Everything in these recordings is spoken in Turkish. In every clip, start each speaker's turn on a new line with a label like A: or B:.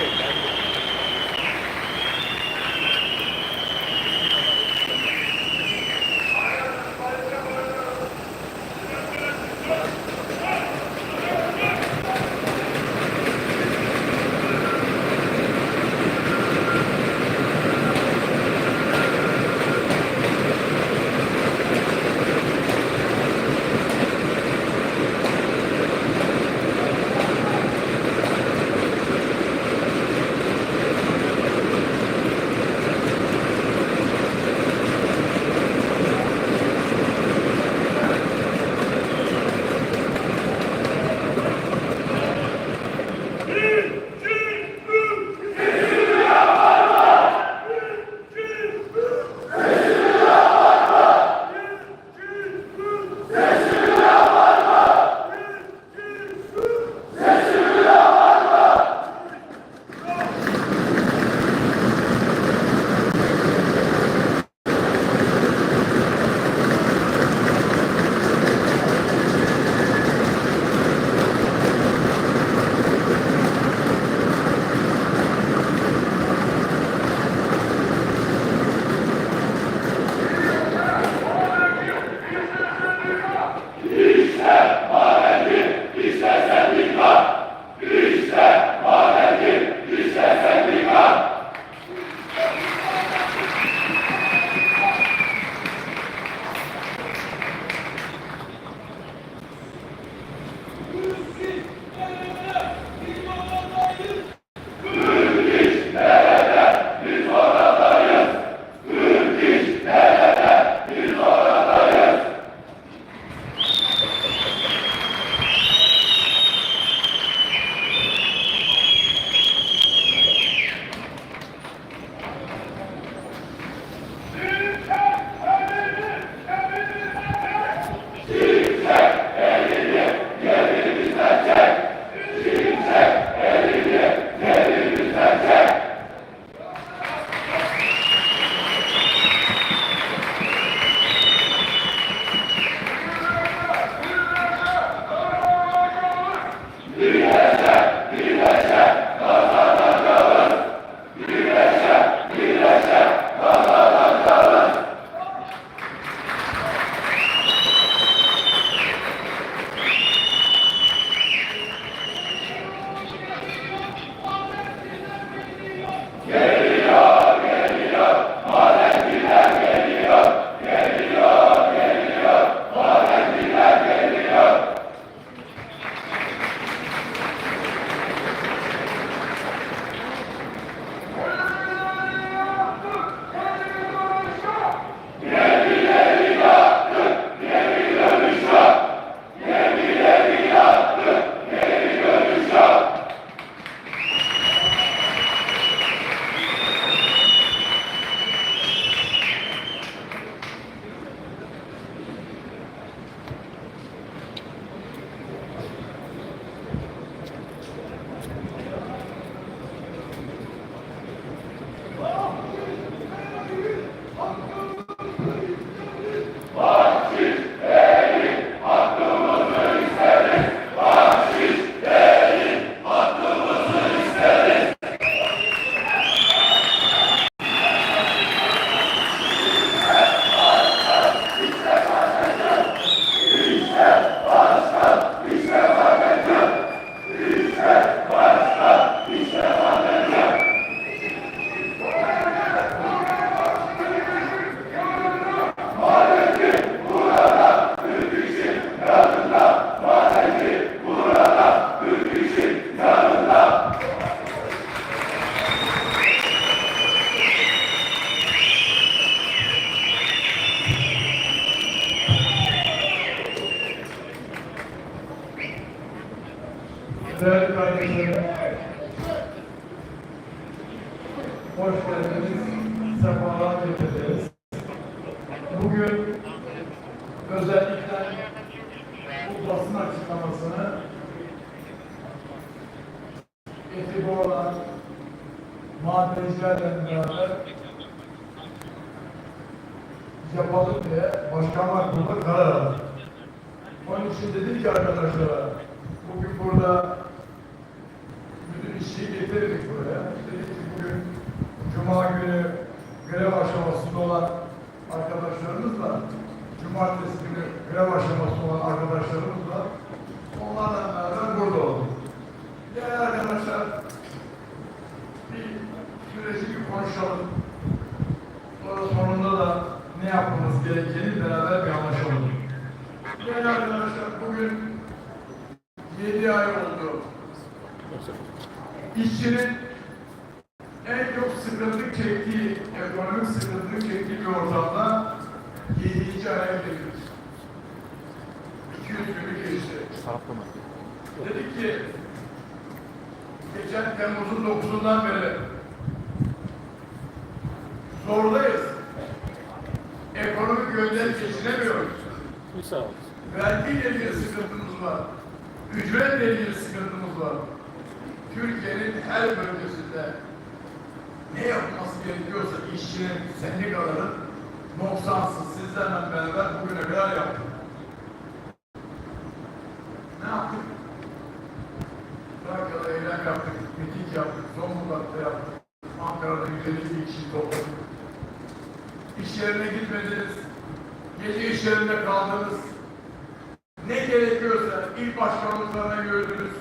A: Okay, yapalım diye Başkanlar Kurulu karar aldı. Onun için dedim ki arkadaşlara, bugün burada bütün işi getirdik buraya. Dedik ki bugün Cuma günü grev aşamasında olan arkadaşlarımızla, Cumartesi günü grev aşamasında olan arkadaşlarımızla onlarla beraber burada olduk. Yani arkadaşlar süreci bir konuşalım. Sonra sonunda da ne yapmamız gerektiğini beraber bir anlaşalım. Değerli arkadaşlar bugün 7 ay oldu. İşçinin en çok sıkıntı çektiği, ekonomik sıkıntı çektiği bir ortamda 7. aya geliyoruz. 200 günü geçti. Dedik ki geçen Temmuz'un 9'undan beri Vergiyle ilgili sıkıntımız var. Ücretle ilgili sıkıntımız var. Türkiye'nin her bölgesinde ne yapması gerekiyorsa işçinin, sendikaların noksansız sizlerle beraber bugüne kadar yaptık. Ne yaptık? Trakya'da eylem yaptık, miting yaptık, Zonguldak'ta yaptık. Ankara'da 150 kişi topladık. İş yerine gitmediniz, gece iş kaldınız, ne gerekiyorsa ilk başkanlıklarına gördünüz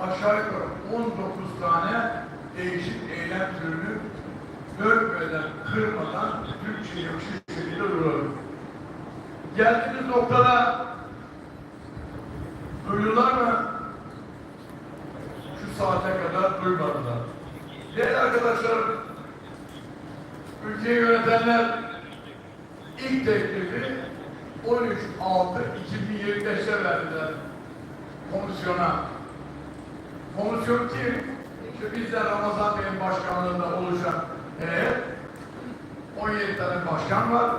A: aşağı yukarı 19 tane değişik eylem türünü dökmeden, kırmadan Türkçe yakışır şekilde duralım. Geldiğimiz noktada duydular mı? Şu saate kadar duymadılar. Değerli arkadaşlar, ülkeyi yönetenler ilk teklifi 13.6.2025'te verdiler komisyona. Komisyon kim? İşte bizden Ramazan Bey'in başkanlığında oluşan heyet. 17 tane başkan var.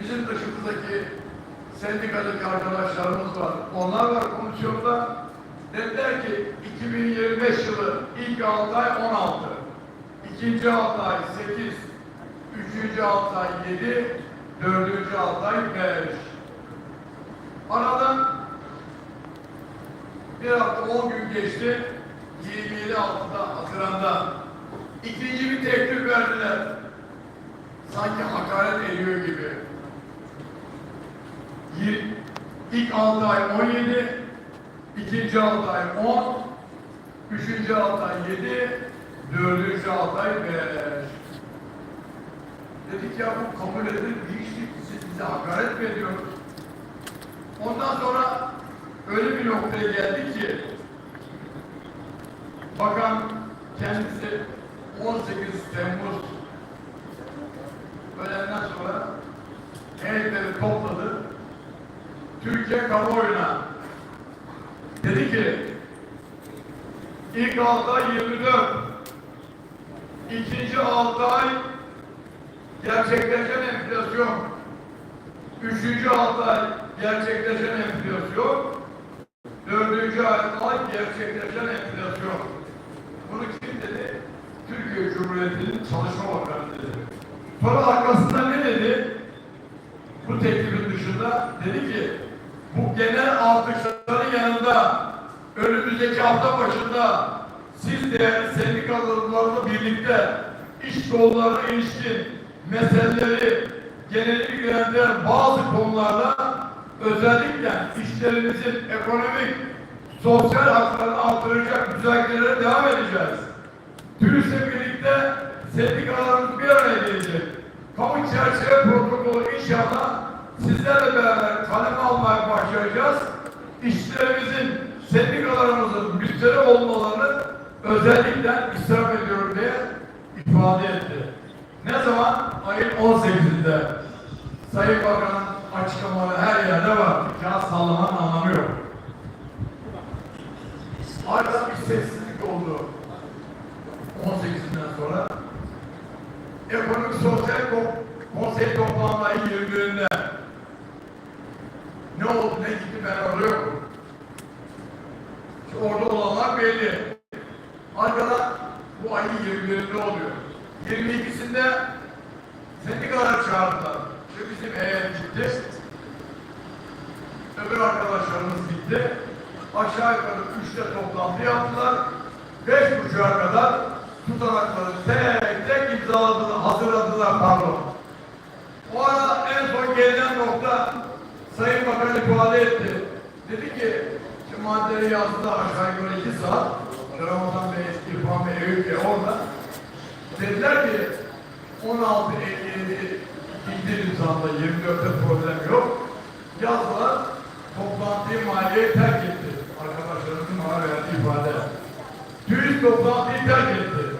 A: Bizim dışımızdaki sendikadaki arkadaşlarımız var. Onlar var komisyonda. Dediler ki 2025 yılı ilk 6 ay 16, ikinci 6 ay 8, üçüncü 6 ay 7, dördüncü 6 ay 5. Aradan bir hafta 10 gün geçti. 27 Haziran'da Haziran'da ikinci bir teklif verdiler. Sanki hakaret ediyor gibi. İlk 6 ay 17, ikinci 6 ay 10, üçüncü 6 ay 7, dördüncü 6 ay 5. Dedik ya bu kabul edilir bir iş değil. Siz bize hakaret mi ediyorsunuz? Ondan sonra öyle bir noktaya geldi ki bakan kendisi 18 Temmuz öğlenden sonra heyetleri topladı. Türkiye kamuoyuna dedi ki ilk 6 ay 24 ikinci 6 ay gerçekleşen enflasyon üçüncü 6 ay gerçekleşen enflasyon dördüncü ay gerçekleşen enflasyon bunu kim dedi? Türkiye Cumhuriyeti'nin Çalışma Bakanı dedi. Sonra arkasında ne dedi? Bu teklifin dışında dedi ki bu genel artışların yanında önümüzdeki hafta başında siz de sendikalarla birlikte iş kollarına ilişkin meseleleri genel ilgilendiren bazı konularda özellikle işlerimizin ekonomik, sosyal haklarını artıracak müzakerelere devam edeceğiz. TÜRİS'le birlikte sendikalarımız bir araya gelecek. Kamu çerçeve protokolü inşallah sizlerle beraber kaleme almaya başlayacağız. İşçilerimizin, sendikalarımızın müşteri olmalarını özellikle israf ediyorum diye ifade etti. Ne zaman? Ayın 18'inde. Sayın Bakan'ın açıklamaları her yerde var. Kağıt sallamanın anlamı yok. Arada bir sessizlik oldu. 18'inden sonra. Ekonomik Sosyal Ko- Konsey toplanma ayı 21'inde. Ne oldu ne gitti ben orada yokum. Orada olanlar belli. Arkada bu ayın 21'inde oluyor. 22'sinde sendikalar çağırdılar. Ve bizim heyet gitti. Öbür arkadaşlarımız gitti. Aşağı yukarı üçte toplantı yaptılar. Beş buçuğa kadar tutanakları tek tek imzaladılar, hazırladılar pardon. O arada en son gelinen nokta Sayın Bakan ifade etti. Dedi ki, şu maddeleri yazdı aşağı yukarı iki saat. Ramazan Bey, İrfan Bey, Eyüp Bey orada. Dediler ki 16 57 bildir imzanda 24'te problem yok. Yazdılar. Toplantıyı maliyeye terk etti. Arkadaşlarımızın bana verdiği ifade. TÜİK toplantıyı terk etti.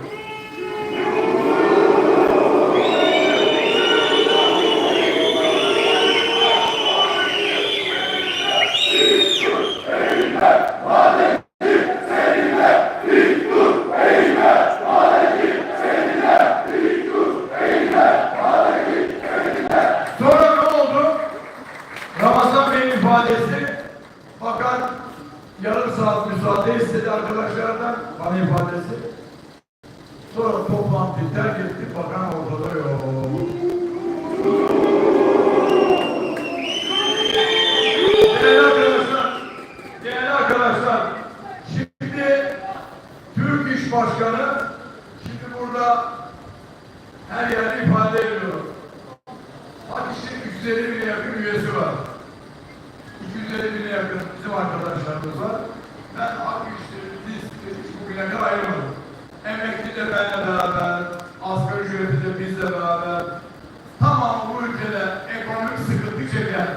A: Sonra ne oldu? Ramazan Bey'in ifadesi bakan yarım saat müsaade istedi arkadaşlardan bana ifadesi. Sonra toplantıyı terk etti. Bakan ortada yok. Değerli arkadaşlar, değerli arkadaşlar, şimdi Türk İş Başkanı, şimdi burada her yerde ifade ediyor. Akiş'in 350 bine yakın üyesi var. 250 bine yakın bizim arkadaşlarımız var. Ben Akiş'te hiç bugüne kadar ayrılmadım. Emekli de benimle beraber, asgari ücreti de bizle beraber. Tamam bu ülkede ekonomik sıkıntı çeken,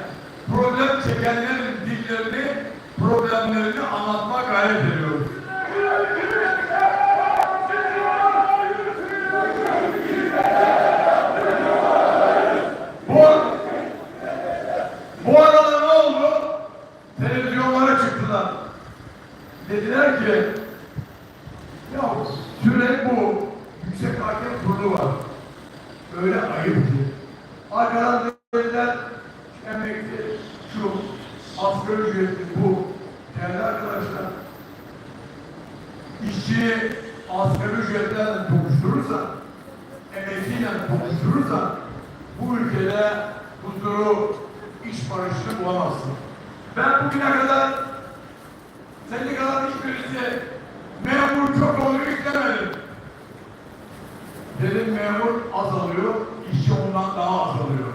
A: problem çekenlerin dillerini, problemlerini anlatma gayret ediyoruz. Bu, bu arada ne oldu? Televizyonlara çıktılar. Dediler ki, ya süre bu. Yüksek Hakem Kurulu var. Öyle ayıp ki. Arkadan dediler, emekli şu, asgari ücretli bu. Değerli arkadaşlar, işçiyi asgari ücretlerle tokuşturursa, emekliyle tokuşturursa, bu ülkede huzuru, iş barışını bulamazsın. Ben bugüne kadar sendikaların hiçbirisi memur çok oluyor istemedim. Dedim memur azalıyor, işçi ondan daha azalıyor.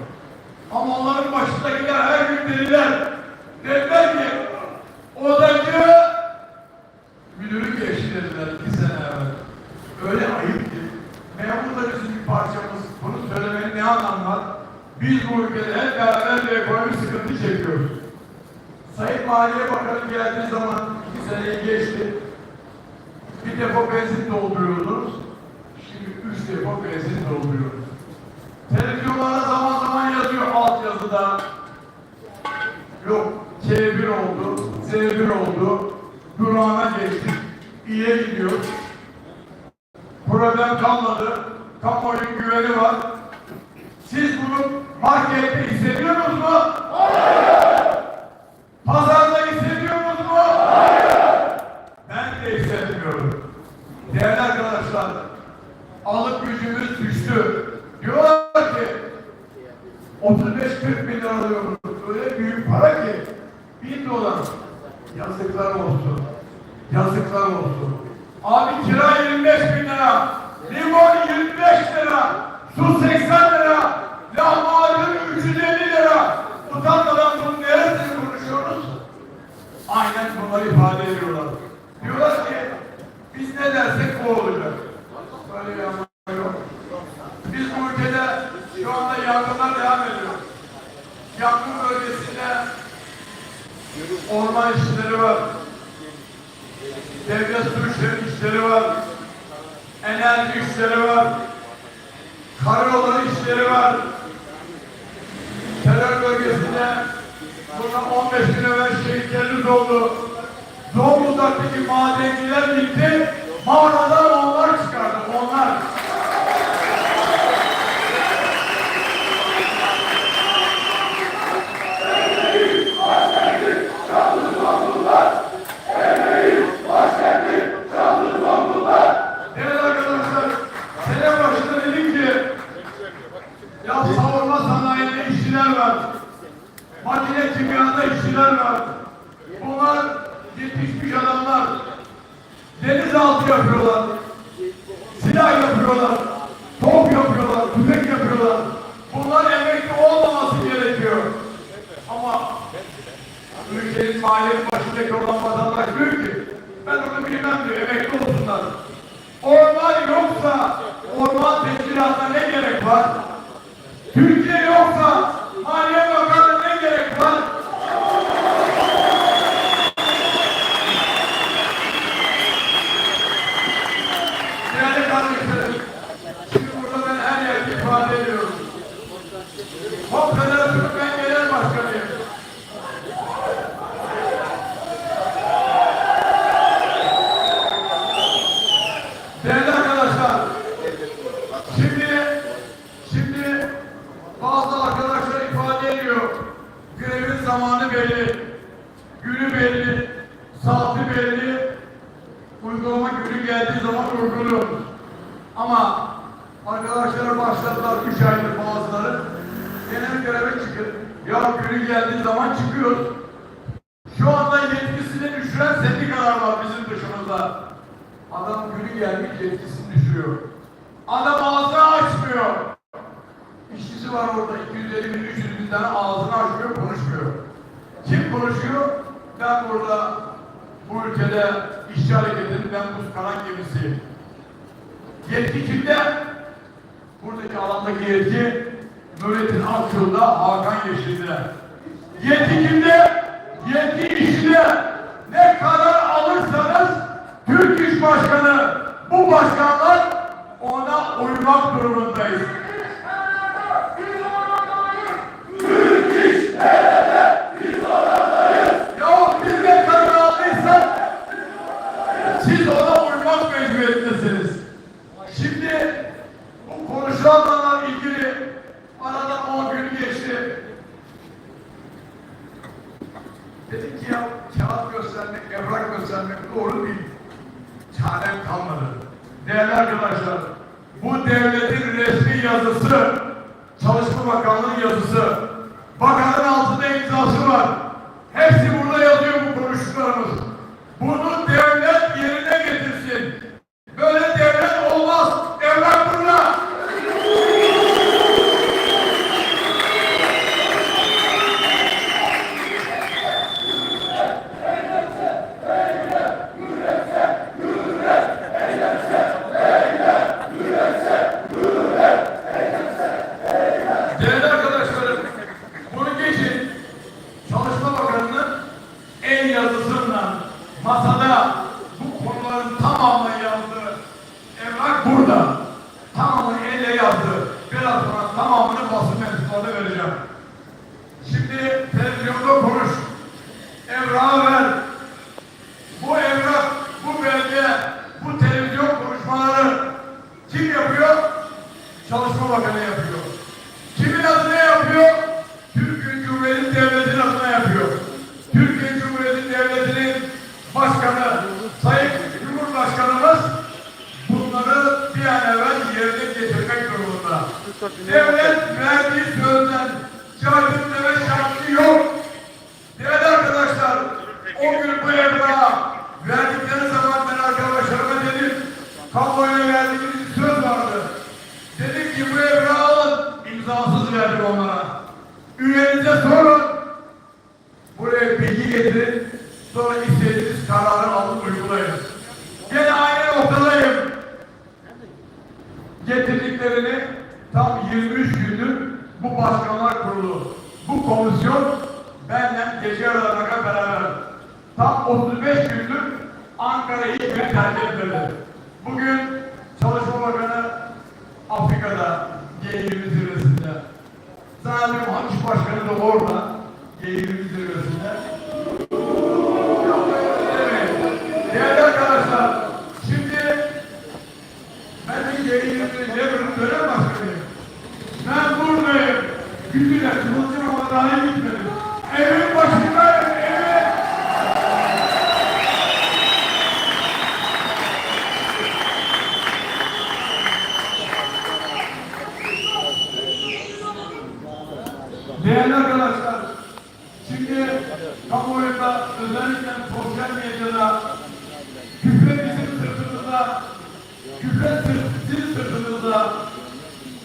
A: Ama onların başındakiler her gün dediler. Dediler ki odacı müdürü geçti dediler iki sene evvel. Öyle ayıp ki. Memur da bizim bir parçamız. Bunu söylemenin ne anlamı var? Biz bu ülkede hep beraber bir ekonomik sıkıntı çekiyoruz. Sayın Maliye Bakanı geldiği zaman iki seneyi geçti. Bir depo benzin dolduruyordunuz. Üç depo benzin dolduruyoruz. Televizyonlara zaman zaman yazıyor alt yazıda. Yok K1 oldu, Z1 oldu. Durağına geçtik. İyiye gidiyor. Problem kalmadı. Kamuoyun güveni var. Siz bunu markette hissediyor musunuz mu? Pazarda hissediyor musunuz mu? Ben de hissetmiyorum. Değerli arkadaşlar, alıp gücümüz düştü. Diyorlar ki 35-40 bin lira alıyoruz. Öyle büyük para ki bin dolar. Yazıklar olsun. Yazıklar olsun. Abi kira 25 bin lira. Limon 25 lira. Su 80 lira. Lahmacun 350 lira. Utanmadan bunun neresini konuşuyoruz? Aynen bunları ifade ediyorlar. Diyorlar ki biz ne dersek bu olacak. Böyle yapma yok. Biz bu ülkede şu anda yangınlar devam ediyor. Yangın bölgesinde orman işleri var. Devlet suçları işleri var. Enerji işleri var. Karayolları işleri var. Terör bölgesinde bundan 15 gün evvel şehitlerimiz oldu. Zonguldak'taki madenciler gitti, mağaralar emekli olan vatandaş diyor ki ben onu bilmem diyor emekli olsunlar. Orman yoksa orman teşkilatına ne gerek var? Arkadaşlar başladılar üç aydır bazıları. Genel göreve çıkıp ya günü geldiği zaman çıkıyoruz. Şu anda yetkisini düşüren sendikalar var bizim dışımızda. Adam günü gelmiş yetkisini düşürüyor. Adam ağzını açmıyor. İşçisi var orada 250 bin, 300 bin tane ağzını açmıyor, konuşmuyor. Kim konuşuyor? Ben burada bu ülkede işçi hareketinin ben buz karan gemisi. Yetki kimde? buradaki alandaki yetki Nurettin Akçıl'da Hakan Yeşil'de. Yetki kimde? Yetki işinde. Ne kadar alırsanız Türk İş Başkanı bu başkanlar ona uymak durumundayız. sua primeira Bugün Çalışma Bakanı Afrika'da, G20 zirvesinde. Zalim Haç Başkanı da orada.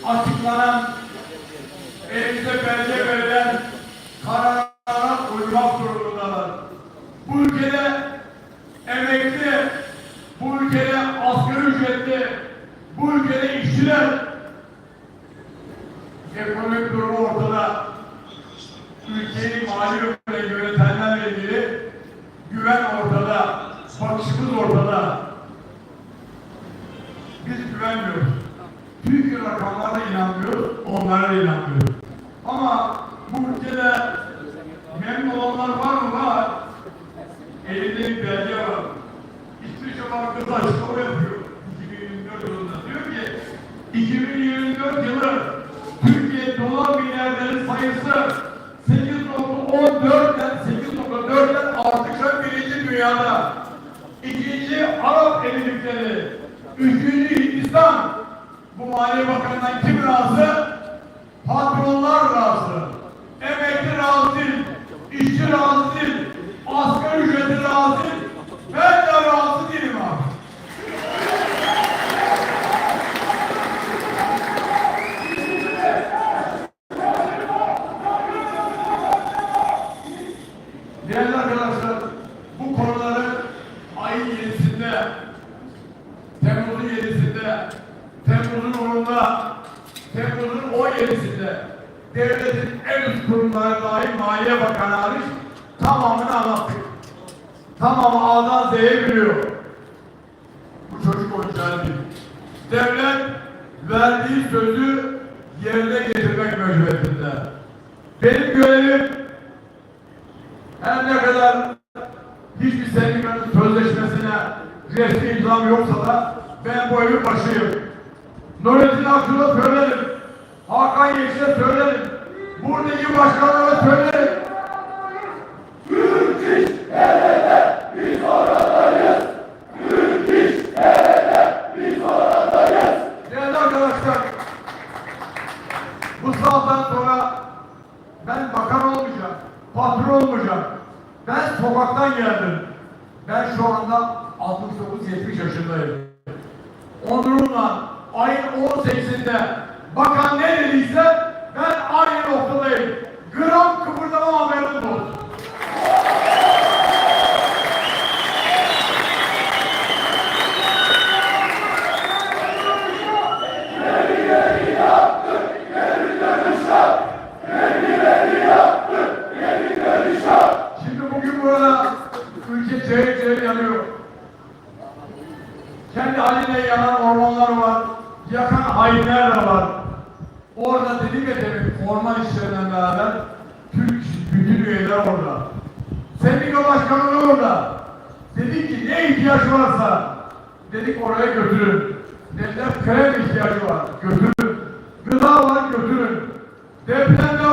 A: Açıklanan, elimize belge verilen kararlara uymak durumundalar. Bu ülkede emekli, bu ülkede asgari ücretli, bu ülkede işçiler ekonomik durumu ortada. Ülkeyi mali yönetmeyle yönetenlerle ilgili güven ortada. Bakışımız ortada. Biz güvenmiyoruz. Rakamlara inanmıyoruz, onlara inanmıyoruz. Ama bu ülkede memnun olanlar var mı? Var. Elinde bir belge var. İsviçre Bankası açıklama yapıyor. 2024 yılında. Diyor ki 2024 yılı Türkiye dolar milyarderinin sayısı 8.14'ten 8.4'ten artışan birinci dünyada. İkinci Arap Emirlikleri. Üçüncü Hindistan. Bu Maliye Bakanı'ndan kim razı? Patronlar razı. Emekli razı değil. İşçi razı değil. Asgari ücreti razı değil. Ben de razı değilim abi. Değerli arkadaşlar, bu konuları ayın 7'sinde, Temmuz'un 7'sinde, Temmuz'un 10'unda, Temmuz'un 17'sinde devletin en üst kurumları Maliye Bakanı hariç tamamını anlattık. Tamamı A'dan Z'ye biliyor. Bu çocuk oyuncağı değil. Devlet verdiği sözü yerine getirmek mecburiyetinde. Benim görevim her ne kadar hiçbir sendikanın sözleşmesine resmi imzam yoksa da ben bu evin başıyım. Nurettin Aksu'da söylerim. Hakan Yeşil'e söylerim. Buradaki başkanlara söylerim. Değerli arkadaşlar, bu saatten sonra ben bakan olmayacağım, patron olmayacağım. Ben sokaktan geldim. Ben şu anda 69-70 yaşındayım. Onurumla ayın 18'inde bakan ne dediyse ben aynı noktadayım. Gram kıpırdamam haberiniz olsun. Şimdi bugün burada ülke çeyrek çeyrek yanıyor. Kendi haline yanan ormanlar var. Yakan hainler de var. Orada dedik ya demin orman işlerinden beraber Türk bütün üyeler orada. Sendika başkanı da orada. Dedik ki ne ihtiyaç varsa dedik oraya götürün. Dediler krem ihtiyacı var. Götürün. Gıda var götürün. Depremde